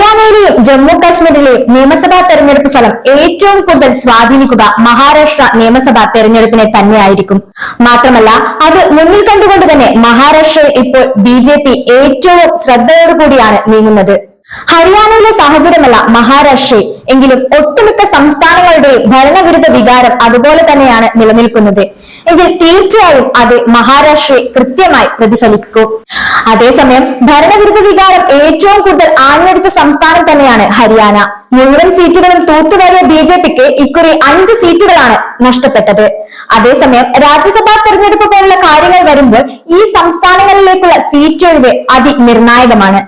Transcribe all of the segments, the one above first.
ഹരിയാനയിലെയും ജമ്മു കാശ്മീരിലെയും നിയമസഭാ തെരഞ്ഞെടുപ്പ് ഫലം ഏറ്റവും കൂടുതൽ സ്വാധീനിക്കുക മഹാരാഷ്ട്ര നിയമസഭാ തെരഞ്ഞെടുപ്പിനെ തന്നെയായിരിക്കും. മാത്രമല്ല അത് മുന്നിൽ കണ്ടുകൊണ്ട് തന്നെ മഹാരാഷ്ട്രയിൽ ഇപ്പോൾ ബി ജെ പി ഏറ്റവും ശ്രദ്ധയോടുകൂടിയാണ് നീങ്ങുന്നത്. ഹരിയാനയിലെ സാഹചര്യമല്ല മഹാരാഷ്ട്രയിൽ എങ്കിലും ഒട്ടുമിക്ക സംസ്ഥാനങ്ങളുടെയും ഭരണവിരുദ്ധ വികാരം അതുപോലെ തന്നെയാണ് നിലനിൽക്കുന്നത്. എങ്കിൽ തീർച്ചയായും അത് മഹാരാഷ്ട്രയെ കൃത്യമായി പ്രതിഫലിക്കും അതേസമയം ഭരണവിരുദ്ധ വികാരം ഏറ്റവും കൂടുതൽ ആഞ്ഞടിച്ച സംസ്ഥാനം തന്നെയാണ് ഹരിയാന. മുഴുവൻ സീറ്റുകളും തൂത്തുവാരിയ ബി ജെ പിക്ക് ഇക്കുറി അഞ്ച് സീറ്റുകളാണ് നഷ്ടപ്പെട്ടത്. അതേസമയം രാജ്യസഭാ തെരഞ്ഞെടുപ്പ് പോലുള്ള കാര്യങ്ങൾ വരുമ്പോൾ ഈ സംസ്ഥാനങ്ങളിലേക്കുള്ള സീറ്റ് ഒഴിവ് അതിനിർണായകമാണ്.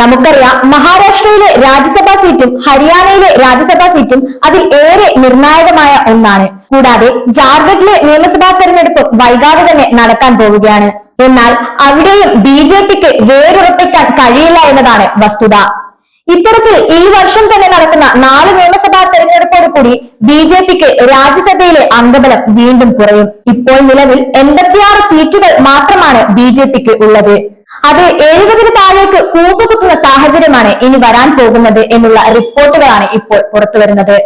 നമുക്കറിയാം മഹാരാഷ്ട്രയിലെ രാജ്യസഭാ സീറ്റും ഹരിയാനയിലെ രാജ്യസഭാ സീറ്റും അതിൽ ഏറെ നിർണായകമായ ഒന്നാണ്. കൂടാതെ ജാർഖണ്ഡിലെ നിയമസഭാ തെരഞ്ഞെടുപ്പ് വൈകാതെ തന്നെ നടക്കാൻ പോവുകയാണ്. എന്നാൽ അവിടെയും ബി ജെ പിക്ക് വേരുറപ്പിക്കാൻ കഴിയില്ല എന്നതാണ് വസ്തുത. ഇത്തരത്തിൽ ഈ വർഷം തന്നെ നടക്കുന്ന നാല് നിയമസഭാ തെരഞ്ഞെടുപ്പോട് കൂടി ബി ജെ പിക്ക് രാജ്യസഭയിലെ അംഗബലം വീണ്ടും കുറയും. ഇപ്പോൾ നിലവിൽ എൺപത്തിയാറ് സീറ്റുകൾ മാത്രമാണ് ബി ജെ പിക്ക് ഉള്ളത്. അത് എഴുപതിന് താഴേക്ക് കൂപ്പുകുത്തുന്ന സാഹചര്യമാണ് ഇനി വരാൻ പോകുന്നത് എന്നുള്ള റിപ്പോർട്ടുകളാണ് ഇപ്പോൾ പുറത്തു വരുന്നത്.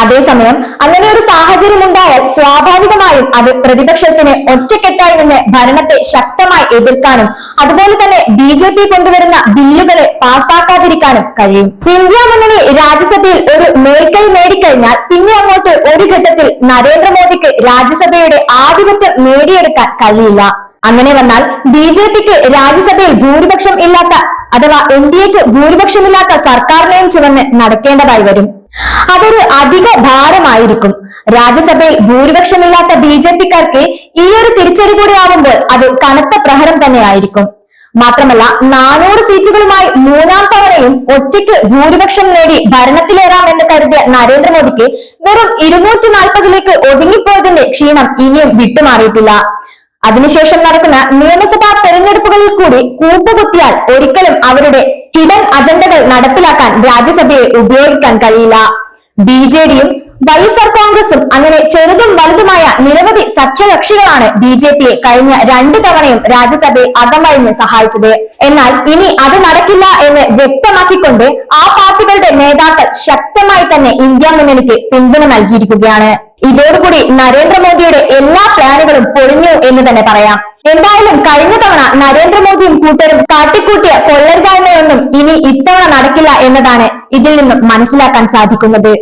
അതേസമയം അങ്ങനെ ഒരു സാഹചര്യം ഉണ്ടായാൽ സ്വാഭാവികമായും അത് പ്രതിപക്ഷത്തിന് ഒറ്റക്കെട്ടായി നിന്ന് ഭരണത്തെ ശക്തമായി എതിർക്കാനും അതുപോലെ തന്നെ ബി ജെ പി കൊണ്ടുവരുന്ന ബില്ലുകളെ പാസാക്കാതിരിക്കാനും കഴിയും. ഇന്ത്യ മുന്നണി രാജ്യസഭയിൽ ഒരു മേൽക്കൈ നേടിക്കഴിഞ്ഞാൽ പിന്നെ അങ്ങോട്ട് ഒരു ഘട്ടത്തിൽ നരേന്ദ്രമോദിക്ക് രാജ്യസഭയുടെ ആധിപത്യം നേടിയെടുക്കാൻ കഴിയില്ല. അങ്ങനെ വന്നാൽ ബി ജെ പിക്ക് രാജ്യസഭയിൽ ഭൂരിപക്ഷം ഇല്ലാത്ത അഥവാ എൻ ഡി എക്ക് ഭൂരിപക്ഷമില്ലാത്ത സർക്കാരിനെയും ചുമന്ന് നടക്കേണ്ടതായി വരും. അതൊരു അധിക ഭാരമായിരിക്കും. രാജ്യസഭയിൽ ഭൂരിപക്ഷമില്ലാത്ത ബി ജെ പിക്കാർക്ക് ഈ ഒരു തിരിച്ചടി കൂടി ആവുമ്പോൾ അത് കനത്ത പ്രഹരം തന്നെയായിരിക്കും. മാത്രമല്ല നാനൂറ് സീറ്റുകളുമായി മൂന്നാം തവണയും ഒറ്റയ്ക്ക് ഭൂരിപക്ഷം നേടി ഭരണത്തിലേറാമെന്ന് കരുതിയ നരേന്ദ്രമോദിക്ക് വെറും ഇരുന്നൂറ്റി നാൽപ്പതിലേക്ക് ഒതുങ്ങിപ്പോയതിന്റെ ക്ഷീണം ഇനിയും വിട്ടുമാറിയിട്ടില്ല. അതിനുശേഷം നടക്കുന്ന നിയമസഭാ തെരഞ്ഞെടുപ്പുകളിൽ കൂടി കൂപ്പുകുത്തിയാൽ ഒരിക്കലും അവരുടെ ഹിഡൻ അജണ്ടകൾ നടപ്പിലാക്കാൻ രാജ്യസഭയെ ഉപയോഗിക്കാൻ കഴിയില്ല. ബി ജെ ഡിയും വൈഎസ്ആർ കോൺഗ്രസും അങ്ങനെ ചെറുതും വലുതുമായ നിരവധി സഖ്യകക്ഷികളാണ് ബി ജെ പിയെ കഴിഞ്ഞ രണ്ടു തവണയും രാജ്യസഭയെ അകമഴിഞ്ഞ് സഹായിച്ചത്. എന്നാൽ ഇനി അത് നടക്കില്ല എന്ന് വ്യക്തമാക്കിക്കൊണ്ട് ആ പാർട്ടികളുടെ നേതാക്കൾ ശക്തമായി തന്നെ ഇന്ത്യ മുന്നണിക്ക് പിന്തുണ നൽകിയിരിക്കുകയാണ്. ഇതോടുകൂടി നരേന്ദ്രമോദിയുടെ എല്ലാ പ്ലാനുകളും പൊളിഞ്ഞു എന്ന് തന്നെ പറയാം. എന്തായാലും കഴിഞ്ഞ തവണ നരേന്ദ്രമോദിയും കൂട്ടരും കാട്ടിക്കൂട്ടിയ കൊള്ളരുതായ്മയൊന്നും ഇനി ഇത്തവണ നടക്കില്ല എന്നതാണ് ഇതിൽ നിന്നും മനസ്സിലാക്കാൻ സാധിക്കുന്നത്.